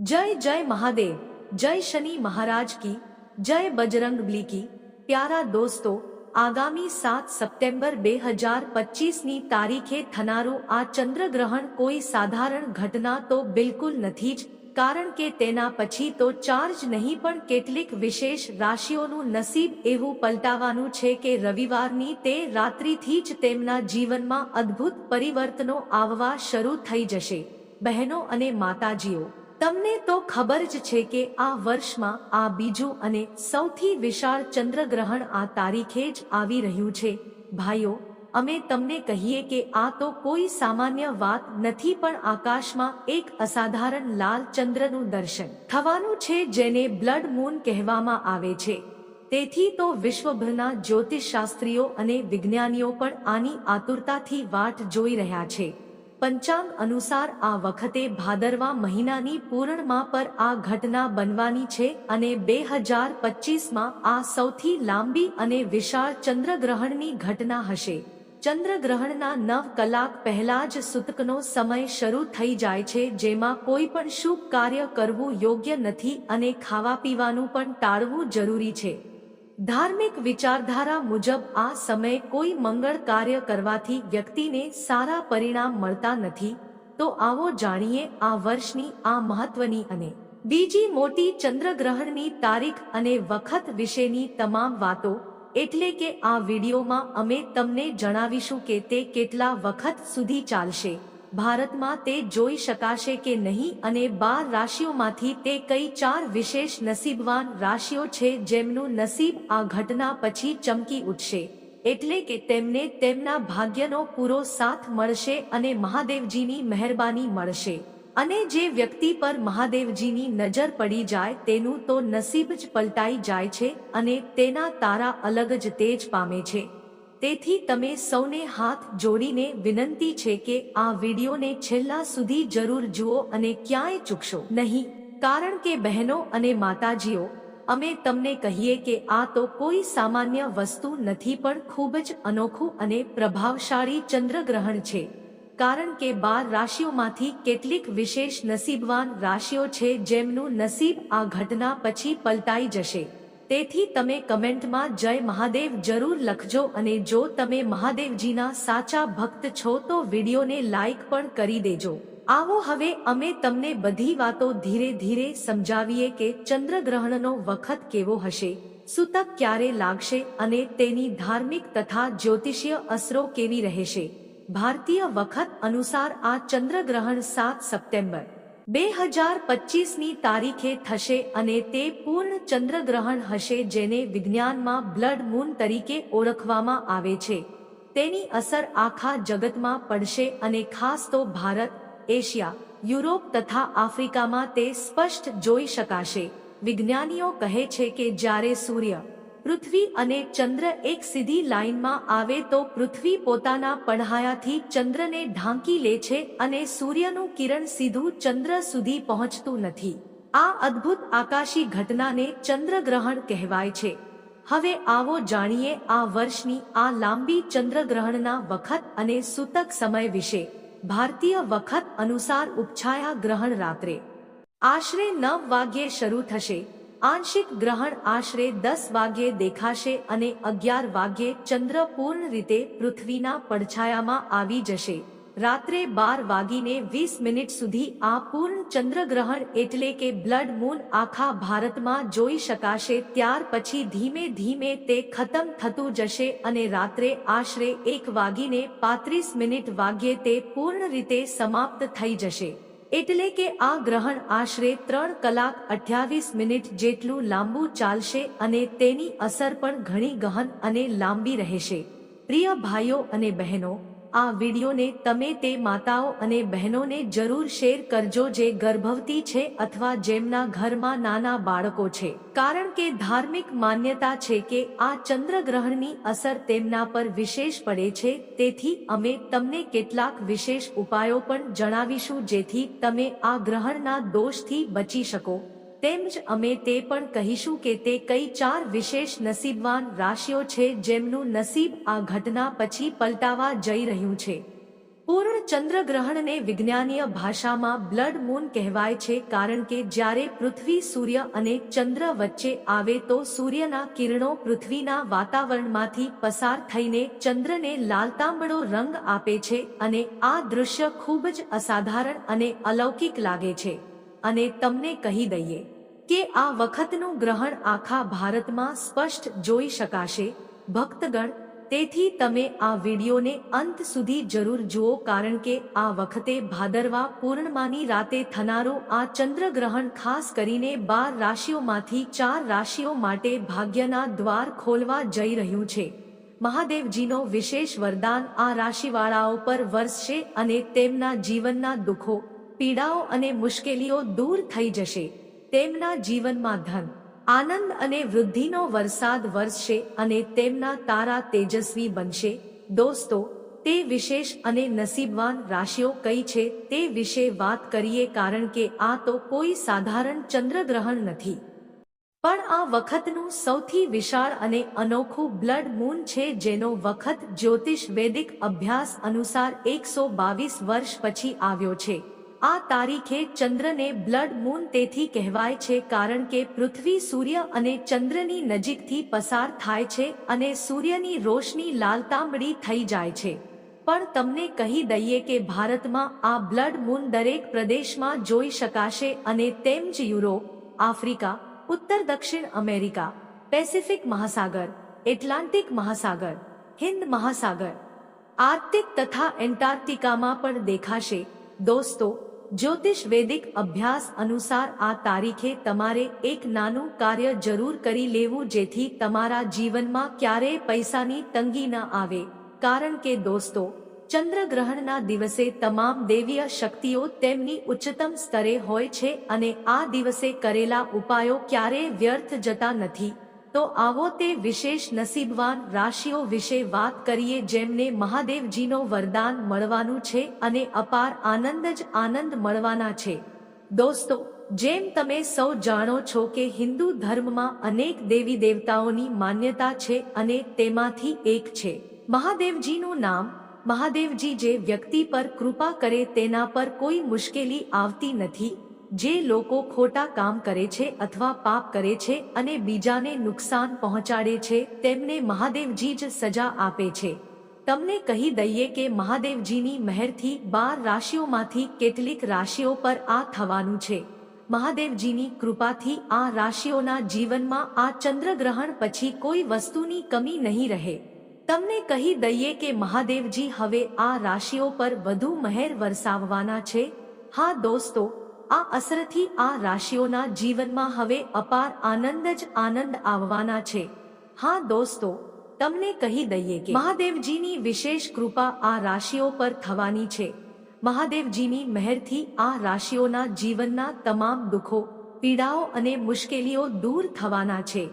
જય જય મહાદેવ, જય શનિ મહારાજ કી, જય બજરંગબલી કી. પ્યારા દોસ્તો, આગામી સાત સપ્ટેમ્બર બે હજાર પચીસની તારીખે થનારું આ ચંદ્રગ્રહણ કોઈ સાધારણ ઘટના તો બિલકુલ નથી જ, કારણ કે તેના પછી તો ચાર્જ નહીં પણ કેટલીક વિશેષ રાશિઓનું નસીબ એવું પલટાવાનું છે કે રવિવારની તે રાત્રિથી જ તેમના જીવનમાં અદ્ભુત પરિવર્તનો આવવા શરૂ થઈ જશે. બહેનો અને માતાજીઓ તમને તો ખબર જ છે કે આ વર્ષમાં આ બીજું અને સૌથી વિશાળ ચંદ્રગ્રહણ આ તારીખે જ આવી રહ્યું છે. ભાઈઓ, અમે તમને કહીએ કે આ તો કોઈ સામાન્ય વાત નથી પણ આકાશમાં એક અસાધારણ લાલ ચંદ્રનું દર્શન થવાનું છે જેને બ્લડ મૂન કહેવામાં આવે છે. તેથી તો વિશ્વભરના જ્યોતિષશાસ્ત્રીઓ અને વિજ્ઞાનીઓ પણ આની આતુરતાથી વાટ જોઈ રહ્યા છે. પંચાંગ અનુસાર આ વખતે ભાદરવા મહિનાની પૂર્ણમાં પર આ ઘટના બનવાની છે અને બે હજાર પચીસમાં આ સૌથી લાંબી અને વિશાળ ચંદ્રગ્રહણની ઘટના હશે. ચંદ્રગ્રહણના નવ કલાક પહેલા જ સૂતકનો સમય શરૂ થઈ જાય છે, જેમાં કોઈ પણ શુભ કાર્ય કરવું યોગ્ય નથી અને ખાવા પીવાનું પણ ટાળવું જરૂરી છે. ધાર્મિક વિચારધારા મુજબ આ સમયે કોઈ મંગળ કાર્ય કરવાથી વ્યક્તિને સારા પરિણામ મળતા નથી, તો આવો જાણીએ આ વર્ષની આ મહત્વની અને બીજી મોટી ચંદ્રગ્રહણની તારીખ અને વખત વિશેની તમામ વાતો, એટલે કે આ વિડીયોમાં અમે તમને જણાવીશું કે તે કેટલા વખત સુધી ચાલશે. ભારતમાં તે જોઈ શકાશે કે નહીં અને બાર રાશિઓમાંથી તે કઈ ચાર વિશેષ નસીબવાન રાશિઓ છે જેમનું નસીબ આ ઘટના પછી ચમકી ઉઠશે. એટલે કે તેમને તેમના ભાગ્યનો પૂરો સાથ મળશે અને મહાદેવજીની મહેરબાની મળશે. અને જે વ્યક્તિ પર મહાદેવજીની નજર પડી જાય તેનું તો નસીબ જ પલટાઈ જાય છે અને તેના તારા અલગ જ તેજ પામે છે. તેથી તમે સૌને હાથ જોડીને વિનંતી છે કે આ વિડીયોને છેલ્લા સુધી જરૂર જુઓ અને ક્યાંય ચૂકશો નહીં. કારણ કે બહેનો અને માતાજીઓ, અમે તમને કહીએ કે આ તો કોઈ સામાન્ય વસ્તુ નથી પણ ખૂબ જ અનોખું અને પ્રભાવશાળી ચંદ્રગ્રહણ છે. કારણ કે બાર રાશિઓમાંથી કેટલીક વિશેષ નસીબવાન રાશિઓ છે જેમનું નસીબ આ ઘટના પછી પલટાઈ જશે. તેથી તમે કમેન્ટમાં જય મહાદેવ જરૂર લખજો અને જો તમે મહાદેવજીના સાચા ભક્ત છો તો વિડીયોને લાઈક પણ કરી દેજો. આવો હવે અમે તમને બધી વાતો ધીરે ધીરે સમજાવીએ કે ચંદ્રગ્રહણનો વખત કેવો હશે, સૂતક ક્યારે લાગશે અને તેની ધાર્મિક તથા જ્યોતિષીય અસરો કેવી રહેશે. ભારતીય વખત અનુસાર આ ચંદ્રગ્રહણ સાત સપ્ટેમ્બર. બે હજાર પચીસની તારીખે થશે અને તે પૂર્ણ ચંદ્રગ્રહણ હશે જેને વિજ્ઞાનમાં બ્લડ મૂન તરીકે ઓળખવામાં આવે છે. તેની અસર આખા જગતમાં પડશે અને ખાસ તો ભારત, એશિયા, યુરોપ તથા આફ્રિકામાં તે સ્પષ્ટ જોઈ શકાશે. વિજ્ઞાનીઓ કહે છે કે જ્યારે સૂર્ય પૃથ્વી અને ચંદ્ર એક સીધી લાઇનમાં આવે તો પૃથ્વી પોતાના પડહાયાથી ચંદ્રને ઢાંકી લે છે અને સૂર્યનું કિરણ સીધું ચંદ્ર સુધી પહોંચતું નથી. આ અદ્ભુત આકાશી ઘટનાને ચંદ્રગ્રહણ કહેવાય છે. હવે આવો જાણીએ આ વર્ષની આ લાંબી ચંદ્રગ્રહણના વખત અને સૂતક સમય વિશે. ભારતીય વખત અનુસાર ઉપછાયા ગ્રહણ રાત્રે. આશરે નવ વાગ્યે શરૂ થશે. આંશિક ગ્રહણ આશરે દસ વાગ્યે દેખાશે અને અગિયાર વાગ્યે ચંદ્ર પૂર્ણ રીતે પૃથ્વીના પડછાયામાં આવી જશે. રાત્રે બાર વાગીને વીસ મિનિટ સુધી આ પૂર્ણ ચંદ્રગ્રહણ એટલે કે બ્લડ મૂન આખા ભારતમાં જોઈ શકાશે. ત્યાર પછી ધીમે ધીમે તે ખતમ થતું જશે અને રાત્રે આશરે એક વાગીને પાંત્રીસ મિનિટ વાગ્યે તે પૂર્ણ રીતે સમાપ્ત થઈ જશે. એટલે કે આ ગ્રહણ આશરે ત્રણ કલાક અઠ્યાવીસ મિનિટ જેટલું લાંબુ ચાલશે અને તેની અસર પણ ઘણી ગહન અને લાંબી રહેશે. પ્રિય ભાઈઓ અને બહેનો આ વિડીયોને તમે તે માતાઓ અને બહેનોને જરૂર શેર કરજો જે ગર્ભવતી છે અથવા જેમના ઘરમાં નાના બાળકો છે. કારણ કે ધાર્મિક માન્યતા છે કે આ ચંદ્રગ્રહણની અસર તેમના પર વિશેષ પડે છે, તેથી અમે તમને કેટલાક વિશેષ ઉપાયો પણ જણાવીશું જેથી તમે આ ગ્રહણના દોષથી બચી શકો. તેમજ અમે તે પણ કહીશું કે તે કઈ ચાર વિશેષ નસીબવાન રાશિઓ છે જેમનું નસીબ આ ઘટના પછી પલટાવા જઈ રહ્યું છે. પૂર્ણ ચંદ્રગ્રહણને વિજ્ઞાનીય ભાષામાં બ્લડ મૂન કહેવાય છે કારણ કે જ્યારે પૃથ્વી સૂર્ય અને ચંદ્ર વચ્ચે આવે તો સૂર્યના કિરણો પૃથ્વીના વાતાવરણમાંથી પસાર થઈને ચંદ્રને લાલતાંબડો રંગ આપે છે અને આ દૃશ્ય ખૂબ જ અસાધારણ અને અલૌકિક લાગે છે. અને તમને કહી દઈએ કે આ વખતનું ગ્રહણ આખા ભારતમાં સ્પષ્ટ જોઈ શકાશે. ભક્તગણ, તેથી તમે આ વિડીયોને અંત સુધી જરૂર જુઓ કારણ કે આ વખતે ભાદરવા પૂર્ણિમાની રાતે થનારો આ ચંદ્રગ્રહણ ખાસ કરીને બાર રાશિઓમાંથી ચાર રાશિઓ માટે ભાગ્યના દ્વાર ખોલવા જઈ રહ્યું છે. મહાદેવજીનો વિશેષ વરદાન આ રાશિવાળાઓ પર વરસશે અને તેમના જીવનના દુઃખો પીડાઓ અને મુશ્કેલીઓ દૂર થઈ જશે. તેમના જીવનમાં ધન, આનંદ અને વૃદ્ધિનો વરસાદ વરસશે અને તેમના તારા તેજસ્વી બનશે. દોસ્તો, તે વિશેષ અને નસીબવાન રાશિઓ કઈ છે તે વિશે વાત કરીએ કારણ કે આ તો કોઈ સાધારણ ચંદ્રગ્રહણ નથી. પણ આ વખતનું સૌથી વિશાળ અને અનોખું બ્લડ મૂન છે જેનો વખત જ્યોતિષ વૈદિક અભ્યાસ અનુસાર એકસો બાવીસ વર્ષ પછી આવ્યો છે. આ તારીખે ચંદ્રને બ્લડ મૂન તેથી કહેવાય છે કારણ કે પૃથ્વી સૂર્ય અને ચંદ્રની નજીકથી પસાર થાય છે અને સૂર્યની રોશની લાલતાંબડી થઈ જાય છે. પણ તમને કહી દઈએ કે ભારતમાં આ બ્લડ મૂન દરેક પ્રદેશમાં જોઈ શકાશે અને તેમ જ યુરોપ, આફ્રિકા, ઉત્તર દક્ષિણ અમેરિકા, પેસિફિક મહાસાગર, એટલાન્ટિક મહાસાગર, હિન્દ મહાસાગર, આર્કટિક તથા એન્ટાર્કટિકામાં પણ દેખાશે. દોસ્તો જ્યોતિષ વૈદિક અભ્યાસ અનુસાર આ તારીખે તમારે એક નાનું કાર્ય જરૂર કરી લેવું જેથી તમારા જીવનમાં ક્યારેય પૈસાની તંગી ન આવે. કારણ કે દોસ્તો, ચંદ્રગ્રહણના દિવસે તમામ દેવીય શક્તિઓ તેમની ઉચ્ચતમ સ્તરે હોય છે અને આ દિવસે કરેલા ઉપાયો ક્યારેય વ્યર્થ જતા નથી. તો આવો તે વિશેષ નસીબવાન રાશિઓ વિશે વાત કરીએ જેમને મહાદેવજીનો વરદાન મળવાનું છે અને અપાર આનંદ જ આનંદ મળવાના છે. દોસ્તો, જેમ તમે સૌ જાણો છો કે હિન્દુ ધર્મમાં અનેક દેવી દેવતાઓની માન્યતા છે અને તેમાંથી એક છે. મહાદેવજીનું નામ, મહાદેવજી જે વ્યક્તિ પર કૃપા કરે તેના પર કોઈ મુશ્કેલી આવતી નથી જે લોકો ખોટા કામ કરે છે અથવા પાપ કરે છે અને બીજાને નુકસાન પહોંચાડે છે, તેમને મહાદેવજી જ સજા આપે છે. તમને કહી દઈએ કે મહાદેવજીની મહેરથી બાર રાશિઓમાંથી કેટલીક રાશિઓ પર આ થવાનું છે. મહાદેવજીની કૃપાથી આ રાશિઓના જીવનમાં આ ચંદ્રગ્રહણ પછી કોઈ વસ્તુની કમી નહીં રહે. તમને કહી દઈએ કે મહાદેવજી હવે આ રાશિઓ પર વધુ મહેર વરસાવવાના છે. હા દોસ્તો આ અસરથી આ રાશિઓના જીવનમાં હવે અપાર આનંદ જ આનંદ આવવાના છે. હા દોસ્તો, તમને કહી દઈએ કે મહાદેવજીની વિશેષ કૃપા આ રાશિઓ પર થવાની છે. મહાદેવજીની મહેરથી આ રાશિઓના જીવનના તમામ દુઃખો, પીડાઓ અને મુશ્કેલીઓ દૂર થવાના છે.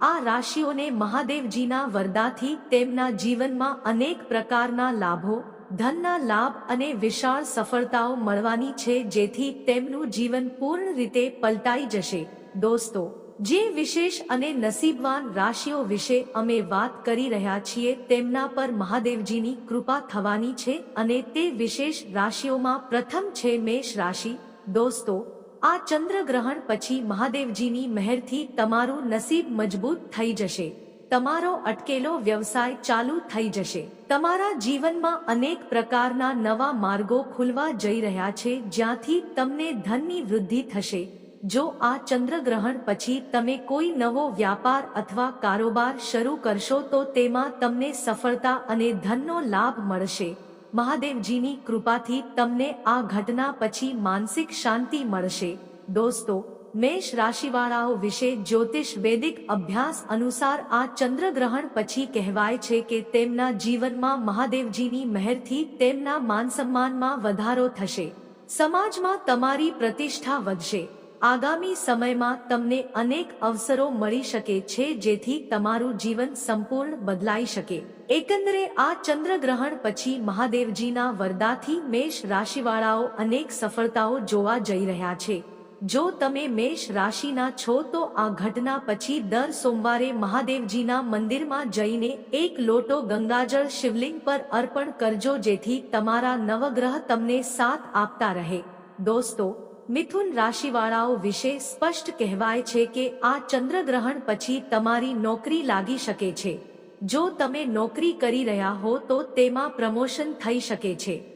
આ રાશિઓને મહાદેવજીના વરદાથી તેમના જીવનમાં અનેક પ્રકારના લાભો ધનના લાભ અને વિશાળ સફળતાઓ મળવાની છે જેથી તેમનું જીવન પૂર્ણ રીતે પલટાઈ જશે. દોસ્તો, જે વિશેષ અને નસીબવાન રાશિઓ વિશે અમે વાત કરી રહ્યા છીએ તેમના પર મહાદેવજીની કૃપા થવાની છે અને તે વિશેષ રાશિઓમાં પ્રથમ છે મેષ રાશિ. દોસ્તો, આ ચંદ્રગ્રહણ પછી મહાદેવજીની મહેરથી તમારું નસીબ મજબૂત થઈ જશે. તમારો અટકેલો વ્યવસાય ચાલુ થઈ જશે. તમારા જીવનમાં અનેક પ્રકારના નવા માર્ગો ખુલવા જઈ રહ્યા છે, જ્યાંથી તમને ધનની વૃદ્ધિ થશે. જો આ ચંદ્રગ્રહણ પછી તમે કોઈ નવો વ્યાપાર અથવા કારોબાર શરૂ કરશો, તો તેમાં તમને સફળતા અને ધનનો લાભ મળશે. મહાદેવજીની કૃપાથી તમને આ ઘટના પછી માનસિક શાંતિ મળશે. દોસ્તો મેષ રાશિવાળાઓ વિશે જ્યોતિષ વૈદિક અભ્યાસ અનુસાર આ ચંદ્રગ્રહણ પછી કહેવાય છે કે તેમના જીવનમાં મહાદેવજીની મહેરથી તેમના માનસન્માનમાં વધારો થશે. સમાજમાં તમારી પ્રતિષ્ઠા વધશે. આગામી સમયમાં તમને અનેક અવસરો મળી શકે છે જેથી તમારું જીવન સંપૂર્ણ બદલાઈ શકે. એકંદરે આ ચંદ્રગ્રહણ પછી મહાદેવજીના વરદાથી મેષ રાશિવાળાઓ અનેક સફળતાઓ જોવા જઈ રહ્યા છે. જો તમે મેષ રાશિના છો તો આ ઘટના પછી દર સોમવારે મહાદેવજીના મંદિરમાં જઈને એક લોટો ગંગાજળ શિવલિંગ પર અર્પણ કરજો જેથી તમારા નવગ્રહ તમને સાથ આપતા રહે. દોસ્તો, મિથુન રાશિવાળાઓ વિશે સ્પષ્ટ કહેવાય છે કે આ ચંદ્રગ્રહણ પછી તમારી નોકરી લાગી શકે છે. જો તમે નોકરી કરી રહ્યા હો તો તેમાં પ્રમોશન થઈ શકે છે.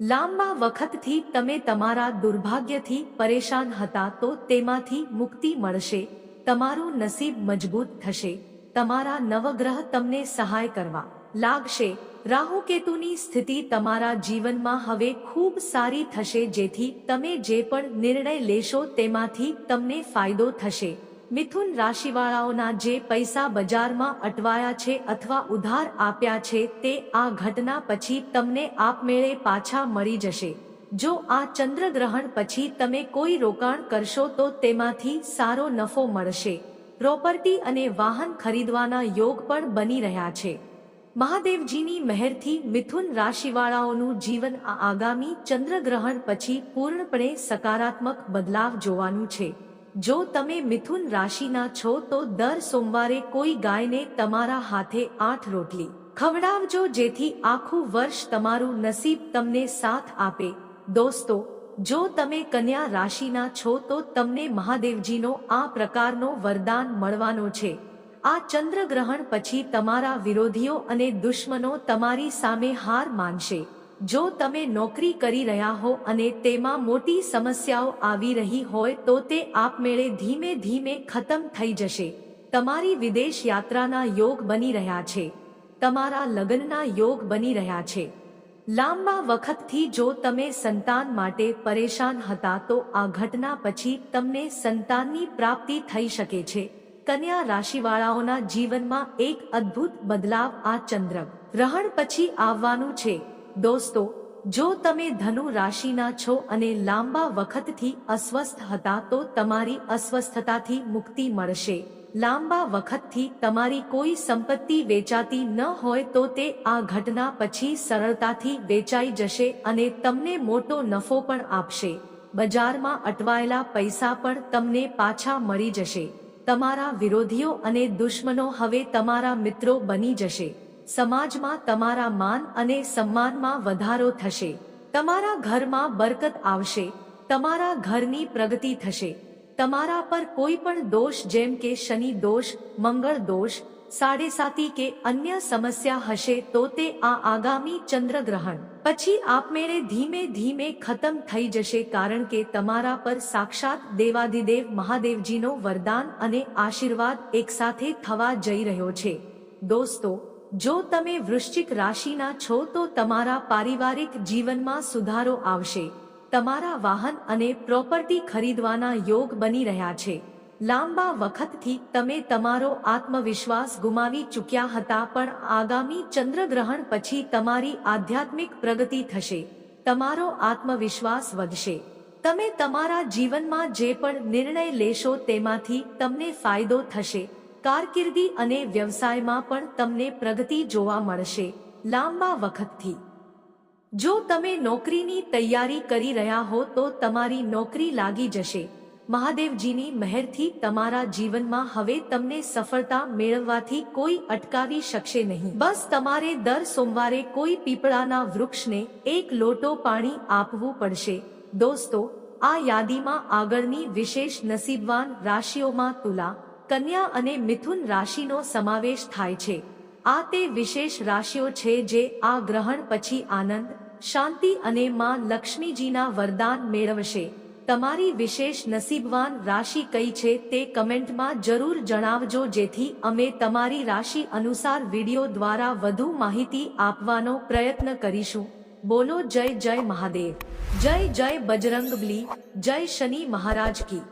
લાંબા વખતથી તમે તમારા દુર્ભાગ્યથી પરેશાન હતા તો તેમાંથી મુક્તિ મળશે, તમારું નસીબ મજબૂત થશે, તમારા નવગ્રહ તમને સહાય કરવા લાગશે. રાહુકેતુની સ્થિતિ તમારા જીવનમાં હવે ખૂબ સારી થશે જેથી તમે જે પણ નિર્ણય લેશો તેમાંથી તમને ફાયદો થશે. મિથુન રાશિવાળાઓના જે પૈસા બજારમાં અટવાયા છે અથવા ઉધાર આપ્યા છે તે આ ઘટના પછી તમને આપમેળે પાછા મળી જશે. જો આ ચંદ્રગ્રહણ પછી તમે કોઈ રોકાણ કરશો તો તેમાંથી સારો નફો મળશે. પ્રોપર્ટી અને વાહન ખરીદવાના યોગ પણ બની રહ્યા છે. મહાદેવજીની મહેરથી મિથુન રાશિવાળાઓનું જીવન આગામી ચંદ્રગ્રહણ પછી પૂર્ણપણે સકારાત્મક બદલાવ જોવાનું છે. જો તમે મિથુન રાશિના છો તો દર સોમવારે કોઈ ગાયને તમારા હાથે આઠ રોટલી ખવડાવજો જેથી આખું વર્ષ તમારું નસીબ તમને સાથ આપે. દોસ્તો, જો તમે કન્યા રાશિના છો તો તમને મહાદેવજીનો આ પ્રકારનો વરદાન મળવાનો છે. આ ચંદ્રગ્રહણ પછી તમારા વિરોધીઓ અને દુશ્મનો તમારી સામે હાર માનશે. જો તમે નોકરી કરી રહ્યા હો અને તેમાં મોટી સમસ્યાઓ આવી રહી હોય તો તે આપમેળે ધીમે ધીમે ખતમ થઈ જશે. તમારી વિદેશ યાત્રાના યોગ બની રહ્યા છે. તમારા લગ્નના યોગ બની રહ્યા છે. લાંબા વખતથી જો તમે સંતાન માટે પરેશાન હતા તો આ ઘટના પછી તમને સંતાનની પ્રાપ્તિ થઈ શકે છે. કન્યા રાશિવાળાઓના જીવનમાં એક અદ્ભુત બદલાવ આ ચંદ્ર ગ્રહણ પછી આવવાનું છે. દોસ્તો, જો તમે ધનુ રાશિના છો અને લાંબા વખતથી અસ્વસ્થ હતા તો તમારી અસ્વસ્થતાથી મુક્તિ મળશે. લાંબા વખતથી તમારી કોઈ સંપત્તિ વેચાતી ન હોય તો તે આ ઘટના પછી સરળતાથી વેચાઈ જશે અને તમને મોટો નફો પણ આપશે. બજારમાં અટવાયેલા પૈસા પણ તમને પાછા મળી જશે. તમારા વિરોધીઓ અને દુશ્મનો હવે તમારા મિત્રો બની જશે. સમાજમાં તમારા માન અને સન્માનમાં વધારો થશે. તમારા ઘરમાં બરકત આવશે. તમારા ઘરની પ્રગતિ થશે. તમારા પર કોઈ પણ દોષ જેમ કે શનિ દોષ, મંગળ દોષ, સાડેસાતી કે અન્ય સમસ્યા હશે તો તે આ આગામી ચંદ્રગ્રહણ. પછી આપમેળે ધીમે ધીમે ખતમ થઈ જશે કારણ કે તમારા પર સાક્ષાત દેવાધિદેવ મહાદેવજીનો વરદાન અને આશીર્વાદ એકસાથે થવા જઈ રહ્યો છે. દોસ્તો જો તમે વૃશ્ચિક રાશિના છો તો તમારા પારિવારિક જીવનમાં સુધારો આવશે. તમારા વાહન અને પ્રોપર્ટી ખરીદવાના યોગ બની રહ્યા છે. લાંબા વખતથી તમે તમારો આત્મવિશ્વાસ ગુમાવી ચૂક્યા હતા પણ આગામી ચંદ્રગ્રહણ પછી તમારી આધ્યાત્મિક પ્રગતિ થશે. તમારો આત્મવિશ્વાસ વધશે. તમે તમારા જીવનમાં જે પણ નિર્ણય લેશો તેમાંથી તમને ફાયદો થશે. કારકિર્દી અને વ્યવસાયમાં પણ તમને પ્રગતિ જોવા મળશે લાંબા વખતથી. જો તમે નોકરીની તૈયારી કરી રહ્યા હો તો તમારી નોકરી લાગી જશે. મહાદેવજીની મહેરથી તમારા જીવનમાં હવે તમને સફળતા મેળવવાથી કોઈ અટકાવી શકશે નહીં. બસ તમારે દર સોમવારે કોઈ પીપળાના વૃક્ષને એક લોટો પાણી આપવું પડશે. દોસ્તો, આ યાદીમાં આગળની વિશેષ નસીબવાન રાશિઓમાં તુલા કન્યા અને મિથુન રાશિનો સમાવેશ થાય છે. આ તે વિશેષ રાશિઓ છે જે આ ગ્રહણ પછી આનંદ, શાંતિ અને માં લક્ષ્મીજીના વરદાન મેળવશે. તમારી વિશેષ નસીબવાન રાશિ કઈ છે તે કમેન્ટમાં જરૂર જણાવજો જેથી અમે તમારી રાશિ અનુસાર વીડિયો દ્વારા વધુ માહિતી આપવાનો પ્રયત્ન કરીશું. બોલો જય જય મહાદેવ. જય જય બજરંગબલી. જય શનિ મહારાજ કી.